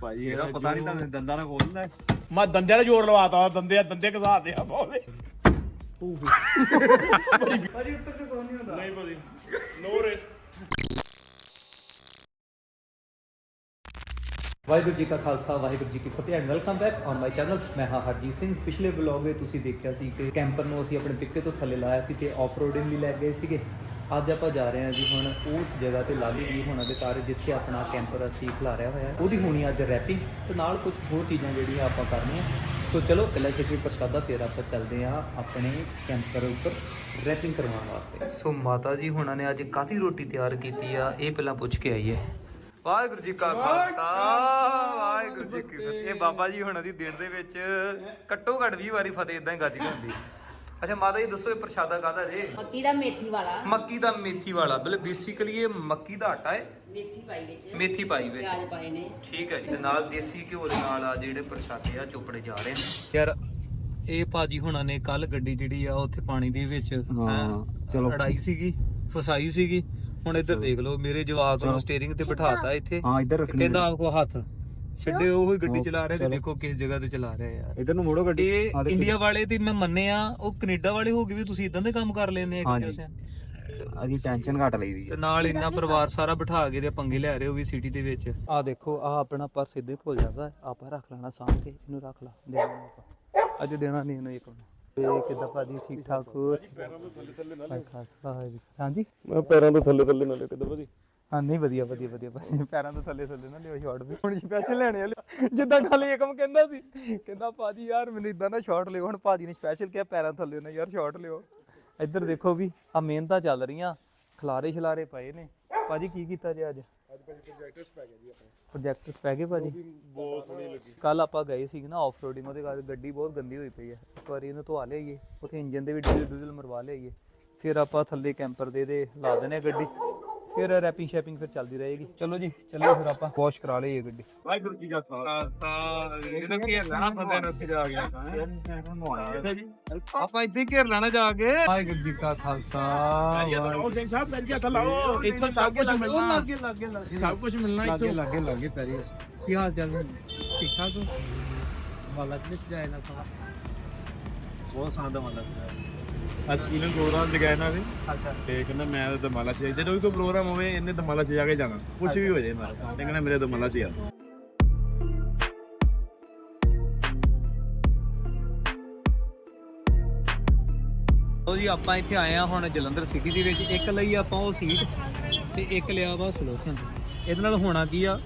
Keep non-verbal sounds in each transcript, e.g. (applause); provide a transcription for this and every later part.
ਭਾਈ ਇਹਦਾ ਪਤਾ ਨਹੀਂ ਤੁਹਾਨੂੰ ਦੰਦਾਂ ਨਾਲ ਖੋਲਦਾ ਮੈਂ ਦੰਦਿਆਂ ਦਾ ਜ਼ੋਰ ਲਵਾਤਾ ਦੰਦੇ ਦੰਦੇ ਘਸਾਤੇ ਆ ਬੋਲੇ ਭਾਜੀ ਉੱਤਰ ਕੋਈ ਨਹੀਂ ਹੁੰਦਾ। ਨਹੀਂ ਭਾਜੀ ਨੋ ਰਿਸਕ ਵਾਹਿਗੁਰੂ ਜੀ ਕਾ ਖਾਲਸਾ ਵਾਹਿਗੁਰੂ ਜੀ ਕੀ ਫਤਿਹ and welcome back on my channel ਮੈਂ ਹਾਂ ਹਰਜੀਤ ਸਿੰਘ। ਪਿਛਲੇ ਵਲੌਗ ਵਿੱਚ ਤੁਸੀਂ ਦੇਖਿਆ ਸੀ ਕਿ ਕੈਂਪਰ ਨੂੰ ਅਸੀਂ ਆਪਣੇ ਪਿੱਕੇ ਤੋਂ ਥੱਲੇ ਲਾਇਆ ਸੀ ਤੇ ਆਫਰੋਡਿੰਗ ਲਈ ਲੈ ਗਏ ਸੀਗੇ। ਅੱਜ ਆਪਾਂ ਜਾ ਰਹੇ ਹਾਂ ਜੀ ਹੁਣ ਉਸ ਜਗ੍ਹਾ ਤੇ ਲਾਲੀ ਜੀ ਹੋਣਾ ਦੇ ਕਾਰਨ ਜਿੱਥੇ ਆਪਣਾ ਕੈਂਪਰ ਅਸੀਂ ਖਿਲਾਰਿਆ ਹੋਇਆ। ਉਹਦੀ ਹੋਣੀ ਅੱਜ ਰੈਪਿੰਗ ਤੇ ਨਾਲ ਕੁਝ ਹੋਰ ਚੀਜ਼ਾਂ ਜਿਹੜੀਆਂ ਆਪਾਂ ਕਰਨੀਆਂ। ਸੋ ਚਲੋ ਪਹਿਲਾਂ ਛੇਤੀ ਪ੍ਰਸ਼ਾਦਾ, ਫਿਰ ਆਪਾਂ ਚੱਲਦੇ ਹਾਂ ਆਪਣੇ ਕੈਂਪਰ ਉੱਪਰ ਰੈਪਿੰਗ ਕਰਵਾਉਣ ਵਾਸਤੇ। ਸੋ ਮਾਤਾ ਜੀ ਹੁਣਾਂ ਨੇ ਅੱਜ ਕਾਫੀ ਰੋਟੀ ਤਿਆਰ ਕੀਤੀ ਆ? ਇਹ ਪਹਿਲਾਂ ਪੁੱਛ ਕੇ ਆਈਏ। ਵਾਹਿਗੁਰੂ ਜੀ ਕਾ ਖਾਲਸਾ, ਵਾਹਿਗੁਰੂ ਜੀ ਕੀ ਫਤਿਹ। ਇਹ ਬਾਬਾ ਜੀ ਹੁਣਾਂ ਦੀ ਦਿਨ ਦੇ ਵਿੱਚ ਘੱਟੋ ਘੱਟ 20 ਵਾਰੀ ਫਤਿਹ ਇਦਾਂ ਹੀ ਗੱਜ ਕੇ ਹੁੰਦੀ ਅੱਛਾ ਮਾਤਾ ਜੀ ਦੱਸੋ ਇਹ ਪ੍ਰਸ਼ਾਦਾ ਕਾਹਦਾ ਜੇ? ਮੱਕੀ ਦਾ ਮੇਥੀ ਵਾਲਾ। ਮੱਕੀ ਦਾ ਮੇਥੀ ਵਾਲਾ। ਬਲੇ ਬੇਸਿਕਲੀ ਇਹ ਮੱਕੀ ਦਾ ਆਟਾ ਹੈ। ਮੇਥੀ ਪਾਈ ਵਿੱਚ। ਮੇਥੀ ਪਾਈ ਵਿੱਚ। ਪਿਆਜ਼ ਪਾਏ ਨੇ। ਠੀਕ ਹੈ ਜੀ। ਤੇ ਨਾਲ ਦੇਸੀ ਘਿਓ ਦੇ ਨਾਲ ਆ ਜਿਹੜੇ ਪ੍ਰਸ਼ਾਦੇ ਆ ਚੋਪੜੇ ਜਾ ਰਹੇ ਨੇ। ਯਾਰ ਇਹ ਭਾਜੀ ਹੁਣਾਂ ਨੇ ਕੱਲ ਗੱਡੀ ਜਿਹੜੀ ਆ ਉੱਥੇ ਪਾਣੀ ਦੇ ਵਿੱਚ ਹਾਂ, ਚਲੋ। ਲੜਾਈ ਸੀਗੀ ਫਸਾਈ ਸੀਗੀ। ਹੁਣ ਇੱਧਰ ਦੇਖ ਲਓ ਮੇਰੇ ਜਵਾਕ ਨੂੰ ਸਟੀਅਰਿੰਗ ਤੇ ਬਿਠਾਤਾ ਇੱਥੇ। ਹਾਂ ਇੱਧਰ ਤੇ ਰੱਖਣੀ ਕਹਿੰਦਾ ਆਪਕੋ ਹੱਥ। ਛੱਡੇ ਉਹ ਹੀ ਗੱਡੀ ਚਲਾ ਰਿਹਾ ਤੇ। ਦੇਖੋ ਕਿਸ ਜਗ੍ਹਾ ਤੇ ਚਲਾ ਰਿਹਾ ਯਾਰ। ਇੱਧਰ ਨੂੰ ਮੋੜੋ ਗੱਡੀ। ਇਹ ਆਹ ਦੇਖੋ। ਇੰਡੀਆ ਵਾਲੇ ਤੇ ਮੈਂ ਮੰਨਿਆ ਉਹ ਕੈਨੇਡਾ ਵਾਲੇ ਹੋ ਗਏ ਵੀ ਤੁਸੀਂ ਇਦਾਂ ਦੇ ਕੰਮ ਕਰ ਲੈਂਦੇ ਆ ਹਾਂਜੀ। ਕਿਤੇ ਅਸੀਂ ਟੈਨਸ਼ਨ ਘੱਟ ਲਈਦੀ ਤੇ ਨਾਲ ਇੰਨਾ ਪਰਿਵਾਰ ਸਾਰਾ ਬਿਠਾ ਕੇ ਤੇ ਪੰਗੇ ਲੈ ਰਹੇ ਹੋ ਵੀ ਸਿਟੀ ਦੇ ਵਿੱਚ। ਆ ਦੇਖੋ ਆ ਆਪਣਾ ਪਰਸ ਹੀ ਭੁੱਲ ਜਾਂਦਾ ਆਪਾਂ ਰੱਖ ਲੈਣਾ ਸਾਂਭ ਕੇ ਇਹਨੂੰ ਰੱਖ ਲਾ। ਦੇਣਾ ਨੀ ਆਪਾਂ। ਅੱਜ ਦੇਣਾ ਨਹੀਂ ਇਹਨੂੰ ਇੱਕ ਇਹ ਕਿੱਦਾਂ ਭਾਜੀ ਠੀਕ ਠਾਕ ਹੋ ਭਾਈ ਖਾਲਸਾ ਵਾਹਿਗੁਰੂ। ਹਾਂਜੀ? ਮੈਂ ਪੈਰਾਂ ਤੋਂ ਥੱਲੇ ਥੱਲੇ ਨਾ ਲੈ ਕਿਦਾਂ ਭਾਜੀ? ਹਾਂ ਨਹੀਂ ਵਧੀਆ ਵਧੀਆ ਵਧੀਆ। ਭਾਈ ਪੈਰਾਂ ਤੋਂ ਥੱਲੇ ਥੱਲੇ ਨਾ ਲਿਓ ਸ਼ਾਟ ਵੀ। ਹੁਣ ਸਪੈਸ਼ਲ ਲੈਣੇ ਵਾਲੇ ਜਿੱਦਾਂ ਕੱਲ ਏਕਮ ਕਹਿੰਦਾ ਸੀ ਕਹਿੰਦਾ ਭਾਜੀ ਯਾਰ ਮੈਨੂੰ ਇਦਾਂ ਦਾ ਸ਼ਾਟ ਲਿਓ। ਹੁਣ ਭਾਜੀ ਨੇ ਸਪੈਸ਼ਲ ਕਿਹਾ ਪੈਰਾਂ ਥੱਲੇ ਨਾ ਯਾਰ ਸ਼ਾਟ ਲਿਓ। ਇੱਧਰ ਦੇਖੋ ਵੀ ਆ ਮਿਹਨਤਾਂ ਚੱਲ ਰਹੀਆਂ। ਖਲਾਰੇ ਖਿਲਾਰੇ ਪਏ ਨੇ। ਭਾਜੀ ਕੀ ਕੀਤਾ ਜੇ ਅੱਜ? ਅੱਜ ਪ੍ਰੋਜੈਕਟਰਸ ਪੈ ਗਏ ਜੀ ਆਪਣੇ। ਪ੍ਰੋਜੈਕਟਰਸ ਪੈ ਗਏ ਭਾਜੀ? ਬਹੁਤ ਸੋਹਣੀ ਲੱਗੀ। ਕੱਲ ਆਪਾਂ ਗਏ ਸੀ ਨਾ ਆਫ ਰੋਡਿੰਗ ਉਹਦੇ ਬਾਅਦ ਗੱਡੀ ਬਹੁਤ ਗੰਦੀ ਹੋਈ ਪਈ ਹੈ। ਇੱਕ ਵਾਰੀ ਇਹਨੂੰ ਧਵਾ ਲਿਆਈਏ। ਉੱਥੇ ਇੰਜਨ ਦੇ ਵੀ ਡੀਜ਼ਲ ਡੂਜ਼ਲ ਮਰਵਾ ਲਿਆਈਏ। ਫਿਰ ਆਪਾਂ ਥੱਲੇ ਕੈਂਪਰ ਦੇ ਦੇ ਲਾ ਆ ਗੱਡੀ। ਫਿਰ ਰੈਪਿੰਗ ਸ਼ੈਪਿੰਗ ਫਿਰ ਚੱਲਦੀ ਰਹੇਗੀ। ਚਲੋ ਜੀ ਚੱਲਿਓ ਫਿਰ ਆਪਾਂ। ਵਾਸ਼ ਕਰਾ ਲਈਏ ਗੱਡੀ। ਵਾਹਿਗੁਰੂ ਜੀ ਕਾ ਖਾਲਸਾ। ਇਹਨੂੰ ਕੀ ਲੈਣਾ ਬੰਦੇ ਨੂੰ ਉੱਥੇ ਜਾ ਕੇ। ਆਪਾਂ ਇੱਥੇ ਘੇਰ ਲੈਣਾ ਜਾ ਕੇ। ਵਾਹਿਗੁਰੂ ਜੀ ਕਾ ਖਾਲਸਾ। ਉਹ ਸਿੰਘ ਸਾਹਿਬ ਪੈਰ ਗਿਆ ਲਾਓ। ਇੱਥੋਂ ਸਭ ਕੁਝ ਮਿਲਣਾ। ਲੱਗੇ ਲੱਗੇ ਸਭ ਕੁਝ ਮਿਲਣਾ ਇੱਥੋਂ। ਲੱਗੇ ਲੱਗੇ ਪੈਰੀ ਕੀ ਹਾਲ ਚਾਲ ਠੀਕ ਠਾਕ ਹੋ? ਵਾਲਾ ਕਿਸ ਜਾਏ ਨਾ ਥੋੜਾ ਬਹੁਤ ਸੋਹਣਾ ਦਮਾਲਾ ਅਸਕੀਲਨ ਪ੍ਰੋਗਰਾਮ ਜਗਾਇਆ ਨਾ ਵੀ। ਅੱਛਾ। ਤੇ ਕਹਿੰਦਾ ਮੈਂ ਤਾਂ ਦਮਾਲਾ ਚ ਜਦੋਂ ਵੀ ਕੋਈ ਪ੍ਰੋਗਰਾਮ ਹੋਵੇ ਇਹਨੇ ਦਮਾਲਾ ਚ ਜਾ ਕੇ ਜਾਣਾ। ਕੁਝ ਵੀ ਹੋ ਜਾਏ ਮਾਰਾ ਤੇ ਕਹਿੰਦਾ ਮੇਰੇ ਦਮਾਲਾ ਚ ਆ। ਲੋ ਜੀ ਆਪਾਂ ਇੱਥੇ ਆਏ ਆ ਹੁਣ ਜਲੰਧਰ ਸਿਟੀ ਦੇ ਵਿੱਚ। ਇੱਕ ਲਈ ਆਪਾਂ ਉਹ ਸੀਟ ਤੇ ਇੱਕ ਲਿਆ ਵਾ ਸਲੋਸ਼ਨ ਇਹਦੇ ਨਾਲ ਹੋਣਾ ਕੀ ਆ?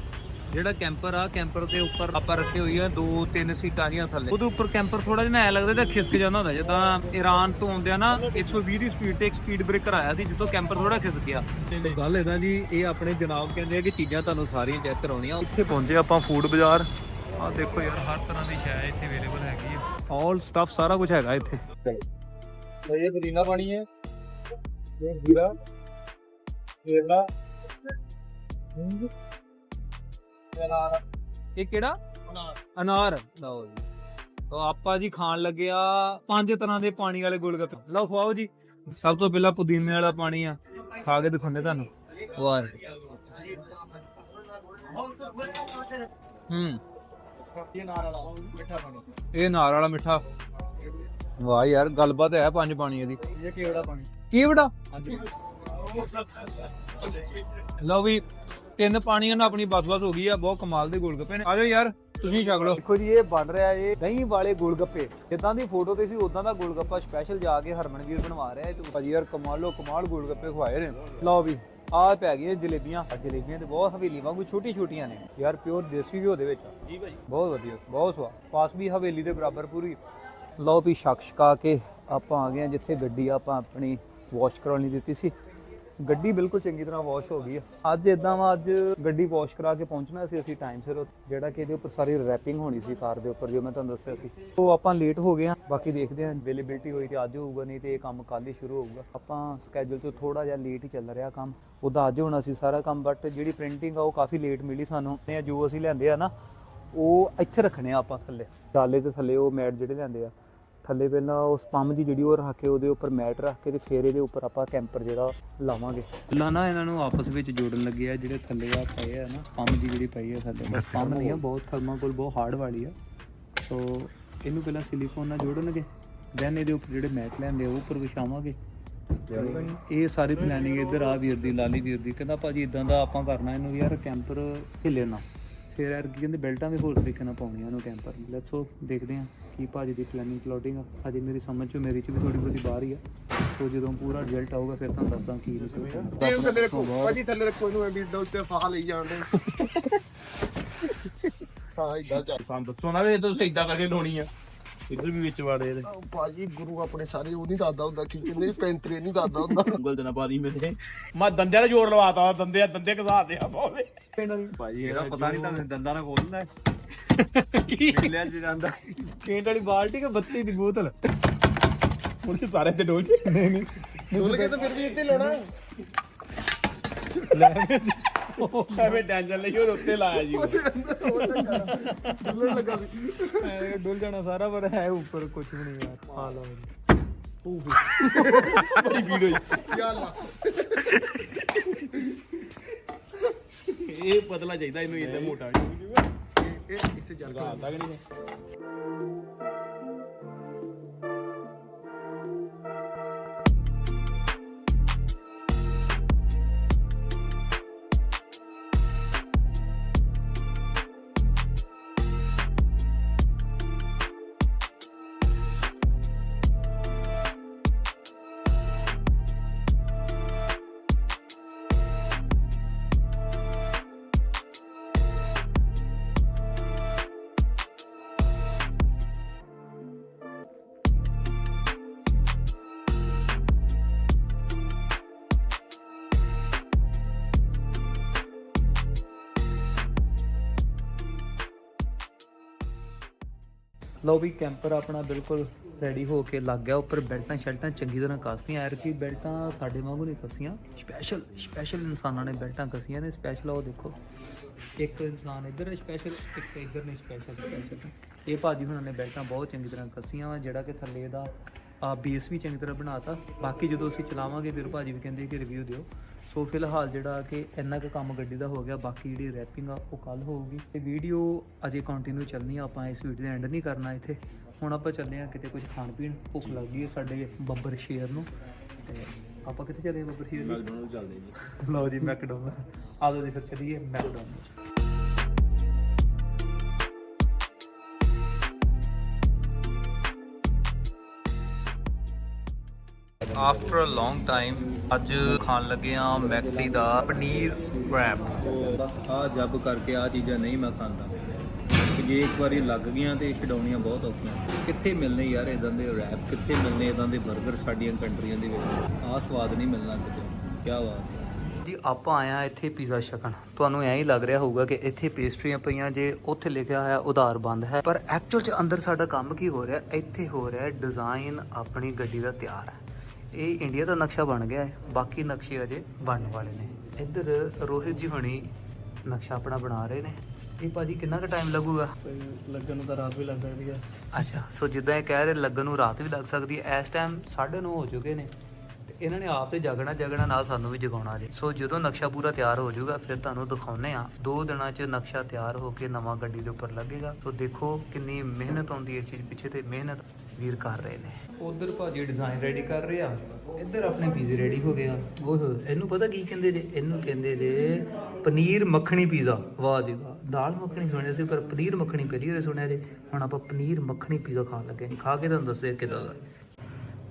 ਜਿਹੜਾ ਕੈਂਪਰ ਆ, ਕੈਂਪਰ ਦੇ ਉੱਪਰ ਆਪਾਂ ਰੱਖੇ ਹੋਈ ਆ ਦੋ ਤਿੰਨ ਸੀਟਾਂ ਦੀਆਂ ਥੱਲੇ। ਉਹਦੇ ਉੱਪਰ ਕੈਂਪਰ ਥੋੜਾ ਜਿਹਾ ਐ ਲੱਗਦਾ ਤੇ ਖਿਸਕ ਜਾਂਦਾ ਹੁੰਦਾ, ਜਿੱਦਾਂ ਈਰਾਨ ਤੋਂ ਆਉਂਦਿਆਂ ਨਾ 120 ਦੀ ਸਪੀਡ ਤੇ ਇੱਕ ਸਪੀਡ ਬ੍ਰੇਕਰ ਆਇਆ ਸੀ, ਜਿੱਦੋਂ ਕੈਂਪਰ ਥੋੜਾ ਖਿਸਕ ਗਿਆ। ਤੇ ਗੱਲ ਇਹਦਾ ਜੀ, ਇਹ ਆਪਣੇ ਜਨਾਬ ਕਹਿੰਦੇ ਆ ਕਿ ਚੀਜ਼ਾਂ ਤੁਹਾਨੂੰ ਸਾਰੀਆਂ ਚੈੱਕ ਕਰਾਉਣੀਆਂ। ਇੱਥੇ ਪਹੁੰਚੇ ਆਪਾਂ ਫੂਡ ਬਾਜ਼ਾਰ। ਆ ਦੇਖੋ ਯਾਰ, ਹਰ ਤਰ੍ਹਾਂ ਦੀ ਸ਼ੈ ਇੱਥੇ ਅਵੇਲੇਬਲ ਹੈਗੀ ਆ। ਆਲ ਸਟਫ ਸਾਰਾ ਕੁਝ ਹੈਗਾ ਇੱਥੇ। ਇਹ ਪੁਦੀਨਾ ਪਾਣੀ ਹੈ, ਇਹ ਜੀਰਾ, ਕੇਲਾ ਇਹ ਕਿਹੜਾ? ਅਨਾਰ। ਲਓ ਜੀ। ਤਾਂ ਆਪਾਂ ਜੀ ਖਾਣ ਲੱਗਿਆ ਪੰਜ ਤਰ੍ਹਾਂ ਦੇ ਪਾਣੀ ਵਾਲੇ ਗੋਲਗੱਪੇ। ਲਓ ਖਵਾਓ ਜੀ। ਸਭ ਤੋਂ ਪਹਿਲਾਂ ਪੁਦੀਨੇ ਵਾਲਾ ਪਾਣੀ ਆ। ਖਾ ਕੇ ਦਿਖਾਉਂਦੇ ਤੁਹਾਨੂੰ। ਵਾਹ। ਹੂੰ। ਇਹ ਨਾਰ ਵਾਲਾ ਮਿੱਠਾ ਪਾਣੀ। ਇਹ ਨਾਰ ਵਾਲਾ ਮਿੱਠਾ। ਵਾਹ ਯਾਰ ਗੱਲਬਾਤ ਹੈ ਪੰਜ ਪਾਣੀ ਇਹਦੀ। ਇਹ ਕੇਵੜਾ ਪਾਣੀ? ਕੀ ਬੜਾ ਹਾਂਜੀ। ਲਓ ਵੀ ਤਿੰਨ ਪਾਣੀਆਂ ਨਾਲ ਆਪਣੀ ਬਸ-ਬਸ ਹੋ ਗਈ ਆ ਬਹੁਤ ਕਮਾਲ ਦੇ ਗੋਲਗੱਪੇ ਨੇ। ਆਜੋ ਯਾਰ ਤੁਸੀਂ ਛਕ ਲਓ। ਦੇਖੋ ਜੀ ਇਹ ਬਣ ਰਿਹਾ ਇਹ ਦਹੀਂ ਵਾਲੇ ਗੋਲਗੱਪੇ ਜਿੱਦਾਂ ਦੀ ਫੋਟੋ ਤੇ ਸੀ ਉਦਾਂ ਦਾ ਗੋਲਗੱਪਾ ਸਪੈਸ਼ਲ ਜਾ ਕੇ ਹਰਮਨਵੀਰ ਬਣਵਾ ਰਿਹਾ ਹੈ। ਤੇ ਭਾਜੀ ਯਾਰ ਕਮਾਲੋ ਕਮਾਲ ਗੋਲਗੱਪੇ ਖਵਾਏ ਨੇ। ਲਓ ਵੀ ਆਹ ਪੈ ਗਈਆਂ ਜਲੇਬੀਆਂ। ਜਲੇਬੀਆਂ ਤੇ ਬਹੁਤ ਹਵੇਲੀ ਵਾਂਗੂ ਛੋਟੀ ਛੋਟੀਆਂ ਨੇ। ਯਾਰ ਪਿਓਰ ਦੇਸੀ ਘਿਓ ਦੇ ਵਿੱਚ ਜੀ। ਭਾਜੀ ਬਹੁਤ ਵਧੀਆ ਬਹੁਤ ਸਵਾਦ। ਪਾਸ ਵੀ ਹਵੇਲੀ ਦੇ ਬਰਾਬਰ ਪੂਰੀ। ਲਓ ਵੀ ਛਕਾ ਕੇ ਆਪਾਂ ਆ ਗਏ ਜਿੱਥੇ ਗੱਡੀ ਆਪਾਂ ਆਪਣੀ ਵਾਸ਼ ਕਰਾਉਣ ਲਈ ਦਿੱਤੀ ਸੀ। ਗੱਡੀ ਬਿਲਕੁਲ ਚੰਗੀ ਤਰ੍ਹਾਂ ਵਾਸ਼ ਹੋ ਗਈ ਆ। ਅੱਜ ਇਦਾਂ ਵਾ, ਅੱਜ ਗੱਡੀ ਵਾਸ਼ ਕਰਾ ਕੇ ਪਹੁੰਚਣਾ ਸੀ ਅਸੀਂ ਟਾਈਮ ਸਿਰ, ਜਿਹੜਾ ਕਿ ਇਹਦੇ ਉੱਪਰ ਸਾਰੀ ਰੈਪਿੰਗ ਹੋਣੀ ਸੀ ਕਾਰ ਦੇ ਉੱਪਰ, ਜੋ ਮੈਂ ਤੁਹਾਨੂੰ ਦੱਸਿਆ ਸੀ। ਉਹ ਆਪਾਂ ਲੇਟ ਹੋ ਗਏ ਆ, ਬਾਕੀ ਦੇਖਦੇ ਹਾਂ ਅਵੇਲੇਬਿਲਟੀ ਹੋਈ ਤੇ ਅੱਜ ਹੋਊਗਾ, ਨਹੀਂ ਤੇ ਇਹ ਕੰਮ ਕੱਲ ਹੀ ਸ਼ੁਰੂ ਹੋਊਗਾ। ਆਪਾਂ ਸਕੇਜੂਲ ਤੋਂ ਥੋੜਾ ਜਿਹਾ ਲੇਟ ਹੀ ਚੱਲ ਰਿਹਾ ਕੰਮ। ਉਹਦਾ ਅੱਜ ਹੋਣਾ ਸੀ ਸਾਰਾ ਕੰਮ ਬਟ ਜਿਹੜੀ ਪ੍ਰਿੰਟਿੰਗ ਆ ਉਹ ਕਾਫੀ ਲੇਟ ਮਿਲੀ ਸਾਨੂੰ। ਤੇ ਜੋ ਅਸੀਂ ਲੈਂਦੇ ਆ ਨਾ, ਉਹ ਇੱਥੇ ਰੱਖਣੇ ਆ ਆਪਾਂ ਥੱਲੇ। ਡਾਲੇ ਦੇ ਥੱਲੇ ਉਹ ਮੈਟ ਜਿਹੜੇ ਲੈਂਦੇ ਆ ਥੱਲੇ ਪਹਿਲਾਂ ਉਸ ਪੰਮ ਦੀ ਜਿਹੜੀ ਉਹ ਰੱਖ ਕੇ ਉਹਦੇ ਉੱਪਰ ਮੈਟ ਰੱਖ ਕੇ ਤੇ ਫਿਰ ਇਹਦੇ ਉੱਪਰ ਆਪਾਂ ਕੈਂਪਰ ਜਿਹੜਾ ਲਾਵਾਂਗੇ। ਲਾ ਇਹਨਾਂ ਨੂੰ ਆਪਸ ਵਿੱਚ ਜੋੜਨ ਲੱਗੇ ਆ, ਜਿਹੜੇ ਥੱਲੇ ਆ ਪਏ ਆ ਨਾ, ਪੰਮ ਦੀ ਜਿਹੜੀ ਪਈ ਆ ਥੱਲੇ ਬਸ ਪੰਮ ਨਹੀਂ ਆ, ਬਹੁਤ ਥਰਮਾਕੋਲ ਬਹੁਤ ਹਾਰਡ ਵਾਲੀ ਆ। ਸੋ ਇਹਨੂੰ ਪਹਿਲਾਂ ਸਿਲੀਕੋਨ ਨਾਲ ਜੋੜਨਗੇ ਦੈਨ ਇਹਦੇ ਉੱਪਰ ਜਿਹੜੇ ਮੈਟ ਲੈਂਦੇ ਆ, ਉਹ ਉੱਪਰ ਵਿਛਾਵਾਂਗੇ। ਇਹ ਸਾਰੀ ਪਲੈਨਿੰਗ ਇੱਧਰ ਆ ਵੀਰ ਦੀ, ਲਾਲੀ ਵੀਰ ਦੀ। ਕਹਿੰਦਾ ਭਾਜੀ ਇਦਾਂ ਦਾ ਆਪਾਂ ਕਰਨਾ ਇਹਨੂੰ ਯਾਰ ਕੈਂਪਰ ਹਿੱਲੇ ਨਾ। ਫਿਰ ਕੀ ਕਹਿੰਦੇ ਬੈਲਟਾਂ ਵੀ ਹੋਰ ਤਰੀਕੇ ਨਾਲ ਪਾਉਣੀਆਂ ਇਹਨੂੰ ਕੈਂਪਰ ਲੈਟਸ ਹੋ ਦੇਖਦੇ ਹਾਂ ਕੀ ਭਾਜੀ ਦੀ ਪਲੈਨਿੰਗ ਪਲੋਟਿੰਗ ਆ। ਅਜੇ ਮੇਰੀ ਸਮਝ ਚ ਮੇਰੀ ਚ ਵੀ ਥੋੜੀ ਬਹੁਤੀ ਬਾਹਰ ਹੀ ਆ। ਸੋ ਜਦੋਂ ਪੂਰਾ ਰਿਜ਼ਲਟ ਆਊਗਾ ਫਿਰ ਤੁਹਾਨੂੰ ਦੱਸਦਾ ਕੀ ਇਹ ਥੱਲੇ ਰੱਖੋ ਭਾਜੀ ਥੱਲੇ ਰੱਖੋ ਇਹਨੂੰ ਐਵੇਂ ਇਦਾਂ ਉੱਤੇ ਫਾਹ ਲਈ ਜਾਂਦੇ। (laughs) ਹਾਂ ਇਦਾਂ ਚੱਲ ਸਾਨੂੰ ਦੱਸੋ ਨਾ ਵੀ ਇਹ ਤਾਂ ਤੁਸੀਂ ਇਦਾਂ ਕਰਕੇ ਲਾਉਣੀ ਆ। ਇੱਧਰ ਵੀ ਵਿੱਚ ਵਾੜੇ ਇਹਦੇ ਆਹ ਭਾਜੀ ਗੁਰੂ ਆਪਣੇ ਸਾਰੇ ਉਹ ਨਹੀਂ ਦੱਸਦਾ ਹੁੰਦਾ ਕੀ ਕਹਿੰਦੇ ਪੈਂਤਰੇ ਨਹੀਂ ਦੱਸਦਾ ਹੁੰਦਾ। ਉਂਗਲ ਤੇ ਨਾ ਪਾ ਦੀ ਮੇਰੇ। ਮੈਂ ਦੰਦਿਆਂ ਨਾਲ ਜੋੜ ਲਵਾਤਾ ਦੰਦੇ ਦੰਦੇ ਘਸਾਤੇ ਆ ਬੋਲੇ ਭਾਜੀ ਇਹਦਾ ਪਤਾ ਨਹੀਂ ਤੁਹਾਨੂੰ ਦੰਦਾਂ ਨਾਲ ਖੋਲਦਾ ਹੈ। ਮਿਲਿਆ ਜੀ ਜਾਂਦਾ ਪੇਂਟ ਵਾਲੀ ਬਾਲਟੀ ਕਿ ਬੱਤੀ ਦੀ ਬੋਤਲ? ਉਹਨੇ ਸਾਰੇ ਤੇ ਡੋਲ ਨਹੀਂ ਨਹੀਂ ਡੁੱਲ ਕੇ ਤਾਂ ਫਿਰ ਵੀ ਇੱਥੇ ਲਾਉਣਾ। ਐਵੇਂ ਟੈਨਸ਼ਨ ਲਈ ਉਹ ਉੱਤੇ ਲਾਇਆ ਜੀ ਉਹ। ਡੁੱਲਣ ਲੱਗਾ ਸੀ ਡੁੱਲ ਜਾਣਾ ਸਾਰਾ ਪਰ ਹੈ ਉੱਪਰ ਕੁਝ ਵੀ ਨਹੀਂ ਯਾਰ। ਆ ਲਓ ਬੜੀ ਭੀੜ ਹੋਈ। ਯਾਲਾ ਇਹ ਪਤਲਾ ਚਾਹੀਦਾ ਇਹਨੂੰ ਇੰਨਾ ਮੋਟਾ ਨਹੀਂ। ਇਹ ਇੱਥੇ ਲਗਾਤਾ ਕਿ ਨਹੀਂ? ਲਓ ਵੀ ਕੈਂਪਰ ਆਪਣਾ ਬਿਲਕੁਲ ਰੈਡੀ ਹੋ ਕੇ ਲੱਗ ਗਿਆ। ਉੱਪਰ ਬੈਲਟਾਂ ਸ਼ੈਲਟਾਂ ਚੰਗੀ ਤਰ੍ਹਾਂ ਕੱਸਤੀਆਂ ਐਰ ਕੀ ਬੈਲਟਾਂ ਸਾਡੇ ਵਾਂਗੂ ਨਹੀਂ ਕੱਸੀਆਂ। ਸਪੈਸ਼ਲ ਸਪੈਸ਼ਲ ਇਨਸਾਨਾਂ ਨੇ ਬੈਲਟਾਂ ਕੱਸੀਆਂ ਨੇ। ਸਪੈਸ਼ਲ ਉਹ ਦੇਖੋ। ਇੱਕ ਇਨਸਾਨ ਇੱਧਰ ਹੈ ਸਪੈਸ਼ਲ ਇੱਕ ਇੱਧਰ ਨੇ ਸਪੈਸ਼ਲ ਸਪੈਸ਼ਲ ਇਹ ਭਾਜੀ ਹੁਣਾਂ ਨੇ ਬੈਲਟਾਂ ਬਹੁਤ ਚੰਗੀ ਤਰ੍ਹਾਂ ਕੱਸੀਆਂ ਵਾ, ਜਿਹੜਾ ਕਿ ਥੱਲੇ ਦਾ ਆ ਬੇਸ ਵੀ ਚੰਗੀ ਤਰ੍ਹਾਂ ਬਣਾਤਾ। ਬਾਕੀ ਜਦੋਂ ਅਸੀਂ ਚਲਾਵਾਂਗੇ, ਫਿਰ ਭਾਜੀ ਵੀ ਕਹਿੰਦੇ ਕਿ ਰਿਵਿਊ ਦਿਓ। ਸੋ ਫਿਲਹਾਲ ਜਿਹੜਾ ਕਿ ਇੰਨਾ ਕੁ ਕੰਮ ਗੱਡੀ ਦਾ ਹੋ ਗਿਆ ਬਾਕੀ ਜਿਹੜੀ ਰੈਪਿੰਗ ਆ ਉਹ ਕੱਲ ਹੋਊਗੀ। ਤੇ ਵੀਡੀਓ ਅਜੇ ਕੰਟੀਨਿਊ ਚੱਲਣੀ ਆ ਆਪਾਂ ਇਸ ਵੀਡੀਓ ਦਾ ਐਂਡ ਨਹੀਂ ਕਰਨਾ ਇੱਥੇ। ਹੁਣ ਆਪਾਂ ਚੱਲੇ ਆ ਕਿਤੇ ਕੁਝ ਖਾਣ ਪੀਣ ਭੁੱਖ ਲੱਗ ਗਈ ਹੈ ਸਾਡੇ ਬੱਬਰ ਸ਼ੇਰ ਨੂੰ। ਤੇ ਆਪਾਂ ਕਿੱਥੇ ਚੱਲੇ ਆ ਬੱਬਰ ਸ਼ੇਰ ਨੂੰ ਮੈਕਡੋਨਲਡ ਚੱਲਦੇ ਜੀ। ਲਓ ਜੀ ਮੈਕਡੋਨਲਡ ਆਲੋ ਜੀ ਫਿਰ ਚੱਲੀਏ McDonald after a long time ਅੱਜ ਖਾਣ ਲੱਗੇ ਆ ਮੈਕਡੀ ਦਾ ਪਨੀਰ ਰੈਪ ਆ ਜੱਬ ਕਰਕੇ ਆ ਚੀਜ਼ਾਂ ਨਹੀਂ ਮੈਂ ਖਾਂਦਾ। ਜੇ ਇੱਕ ਵਾਰੀ ਲੱਗ ਗਈਆਂ ਤੇ ਛਡਾਉਣੀਆਂ ਬਹੁਤ ਔਖੀਆਂ। ਕਿੱਥੇ ਮਿਲਨੇ ਯਾਰ ਇਦਾਂ ਦੇ ਰੈਪ ਕਿੱਥੇ ਮਿਲਨੇ ਇਦਾਂ ਦੇ 버ਗਰ ਸਾਡੀਆਂ ਕੰਟਰੀਆਂ ਦੇ ਵਿੱਚ? ਆਹ ਸਵਾਦ ਨਹੀਂ ਮਿਲਣਾ ਕਿਤੇ। ਕੀ ਬਾਤ ਜੀ ਆਪਾਂ ਆਇਆ ਇੱਥੇ ਪੀਜ਼ਾ ਛਕਣ। ਤੁਹਾਨੂੰ ਐਂ ਹੀ ਲੱਗ ਰਿਹਾ ਹੋਊਗਾ ਕਿ ਇੱਥੇ ਪੇਸਟਰੀਆਂ ਪਈਆਂ ਜੇ ਉੱਥੇ ਲਿਖਿਆ ਹੋਇਆ ਉਧਾਰ ਬੰਦ ਹੈ। ਪਰ ਐਕਚੁਅਲ ਚ ਅੰਦਰ ਸਾਡਾ ਕੰਮ ਕੀ ਹੋ ਰਿਹਾ? ਇੱਥੇ ਹੋ ਰਿਹਾ ਡਿਜ਼ਾਈਨ ਆਪਣੀ ਗੱਡੀ ਦਾ ਤਿਆਰ। ਹੈ ਇਹ ਇੰਡੀਆ ਦਾ ਨਕਸ਼ਾ ਬਣ ਗਿਆ ਹੈ। ਬਾਕੀ ਨਕਸ਼ੇ ਅਜੇ ਬਣਨ ਵਾਲੇ ਨੇ। ਇੱਧਰ ਰੋਹਿਤ ਜੀ ਹੁਣੀ ਨਕਸ਼ਾ ਆਪਣਾ ਬਣਾ ਰਹੇ ਨੇ। ਇਹ ਭਾਜੀ ਕਿੰਨਾ ਕੁ ਟਾਈਮ ਲੱਗੂਗਾ? ਲੱਗਣ ਨੂੰ ਤਾਂ ਰਾਤ ਵੀ ਲੱਗ ਸਕਦੀ ਆ ਅੱਛਾ ਸੋ ਜਿੱਦਾਂ ਇਹ ਕਹਿ ਰਹੇ ਲੱਗਣ ਨੂੰ ਰਾਤ ਵੀ ਲੱਗ ਸਕਦੀ ਹੈ। ਇਸ ਟਾਈਮ 9:30 ਹੋ ਚੁੱਕੇ ਨੇ। ਇਹਨਾਂ ਨੇ ਆਪ ਤੇ ਜਾਗਣਾ ਜਾਗਣਾ ਨਾਲ ਸਾਨੂੰ ਵੀ ਜਗਾਉਣਾ ਜੀ। ਸੋ ਜਦੋਂ ਨਕਸ਼ਾ ਪੂਰਾ ਤਿਆਰ ਹੋ ਜਾਊਗਾ ਫਿਰ ਤੁਹਾਨੂੰ ਦਿਖਾਉਨੇ ਆ ਦੋ ਦਿਨਾਂ 'ਚ ਨਕਸ਼ਾ ਤਿਆਰ ਹੋ ਕੇ ਨਵਾਂ ਗੱਡੀ ਦੇ ਉੱਪਰ ਲੱਗੇਗਾ। ਸੋ ਦੇਖੋ ਕਿੰਨੀ ਮਿਹਨਤ ਆਉਂਦੀ ਹੈ ਇਸ ਚੀਜ਼ ਪਿੱਛੇ ਤੇ। ਮਿਹਨਤ ਵੀਰ ਕਰ ਰਹੇ ਨੇ। ਉਧਰ ਭਾਜੀ ਡਿਜ਼ਾਈਨ ਰੈਡੀ ਕਰ ਰਹੇ ਆ। ਇੱਧਰ ਆਪਣੇ ਪੀਜ਼ੇ ਰੈਡੀ ਹੋ ਗਿਆ। ਹੋਏ ਇਹਨੂੰ ਪਤਾ ਕੀ ਕਹਿੰਦੇ ਜੇ? ਇਹਨੂੰ ਕਹਿੰਦੇ ਜੇ ਪਨੀਰ ਮੱਖਣੀ ਪੀਜ਼ਾ ਵਾਹ ਜੀ ਵਾਹ। ਦਾਲ ਮੱਖਣੀ ਸੁਣਿਆ ਸੀ ਪਰ ਪਨੀਰ ਮੱਖਣੀ ਪਹਿਲੀ ਵਾਰ ਸੁਣਿਆ ਜੇ? ਹੁਣ ਆਪਾਂ ਪਨੀਰ ਮੱਖਣੀ ਪੀਜ਼ਾ ਖਾਣ ਲੱਗੇ ਖਾ ਕੇ ਤੁਹਾਨੂੰ ਦੱਸਿਆ ਕਿਦਾਂ ਦਾ।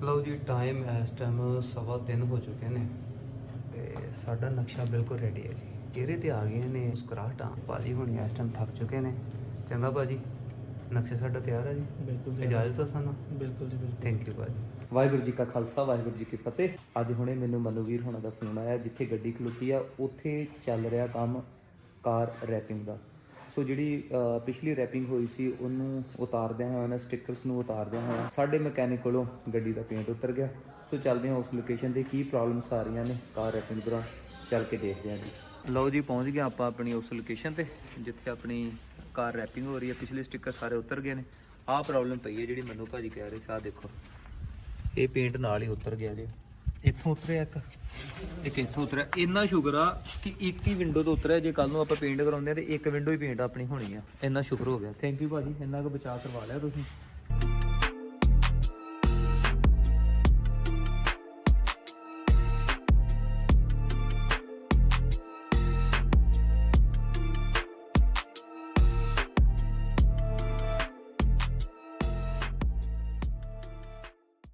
ਲਓ ਜੀ ਟਾਈਮ ਇਸ ਟਾਈਮ ਸਵਾ ਤਿੰਨ ਹੋ ਚੁੱਕੇ ਨੇ ਤੇ ਸਾਡਾ ਨਕਸ਼ਾ ਬਿਲਕੁਲ ਰੈਡੀ ਹੈ ਜੀ। ਚਿਹਰੇ ਤੇ ਆ ਗਏ ਨੇ ਮੁਸਕਰਾਹਟਾਂ? ਭਾਜੀ ਹੁਣ ਇਸ ਟਾਈਮ ਥੱਕ ਚੁੱਕੇ ਨੇ। ਚੰਗਾ ਭਾਜੀ ਨਕਸ਼ਾ ਸਾਡਾ ਤਿਆਰ ਹੈ ਜੀ? ਬਿਲਕੁਲ ਇਜਾਜ਼ਤ ਹੈ ਸਾਨੂੰ? ਬਿਲਕੁਲ ਜੀ ਬਿਲਕੁਲ। ਥੈਂਕ ਯੂ ਭਾਜੀ। ਵਾਹਿਗੁਰੂ ਜੀ ਕਾ ਖਾਲਸਾ ਵਾਹਿਗੁਰੂ ਜੀ ਕੀ ਫਤਿਹ। ਅੱਜ ਹੁਣੇ ਮੈਨੂੰ ਮਨੂਵੀਰ ਹੋਣਾ ਦਾ ਫੋਨ ਆਇਆ ਜਿੱਥੇ ਗੱਡੀ ਖਲੋਤੀ ਆ ਉੱਥੇ ਚੱਲ ਰਿਹਾ ਕੰਮ ਕਾਰ ਰੈਪਿੰਗ ਦਾ। ਸੋ ਜਿਹੜੀ ਪਿਛਲੀ ਰੈਪਿੰਗ ਹੋਈ ਸੀ, ਉਹਨੂੰ ਉਤਾਰਦਿਆਂ ਹੋਇਆ, ਉਹਨਾਂ ਸਟickers ਨੂੰ ਉਤਾਰਦਿਆਂ ਹੋਇਆ, ਸਾਡੇ ਮਕੈਨਿਕ ਕੋਲੋਂ ਗੱਡੀ ਦਾ ਪੇਂਟ ਉਤਰ ਗਿਆ। ਸੋ ਚੱਲਦੇ ਹਾਂ ਉਸ ਲੋਕੇਸ਼ਨ ਤੇ, ਕੀ ਪ੍ਰੋਬਲਮਸ ਆ ਰਹੀਆਂ ਨੇ ਕਾਰ ਰੈਪਿੰਗ ਦੌਰਾਨ? ਚੱਲ ਕੇ ਦੇਖਦੇ ਹਾਂ ਜੀ। ਲਓ ਜੀ, ਪਹੁੰਚ ਗਏ ਆਪਾਂ ਆਪਣੀ ਉਸ ਲੋਕੇਸ਼ਨ ਤੇ, ਜਿੱਥੇ ਆਪਣੀ ਕਾਰ ਰੈਪਿੰਗ ਹੋ ਰਹੀ ਹੈ। ਪਿਛਲੇ ਸਟicker ਸਾਰੇ ਉਤਰ ਗਏ ਨੇ। ਆਹ ਪ੍ਰੋਬਲਮ ਪਈ ਹੈ ਜਿਹੜੀ ਮੈਨੂੰ ਭਾਜੀ ਕਹਿ ਰਹੇ ਸੀ, ਆਹ ਦੇਖੋ। ਇਹ ਪੇਂਟ ਨਾਲ ਹੀ ਉਤਰ ਗਿਆ ਜੀ। ਇੱਥੋਂ ਉਤਰਿਆ ਇੱਕ? ਇੱਕ ਇੱਥੋਂ ਉਤਰਿਆ। ਇੰਨਾ ਸ਼ੁਕਰ ਆ ਕਿ ਇੱਕ ਹੀ ਵਿੰਡੋ ਤੋਂ ਉਤਰਿਆ। ਜੇ ਕੱਲ ਨੂੰ ਆਪਾਂ ਪੇਂਟ ਕਰਾਉਂਦੇ ਆ ਤੇ ਇੱਕ ਵਿੰਡੋ ਹੀ ਪੇਂਟ ਆਪਣੀ ਹੋਣੀ ਆ। ਇੰਨਾ ਸ਼ੁਕਰ ਹੋ ਗਿਆ। ਥੈਂਕ ਯੂ ਭਾਜੀ। ਇੰਨਾ ਕੁ ਬਚਾਅ ਕਰਵਾ ਲਿਆ ਤੁਸੀਂ।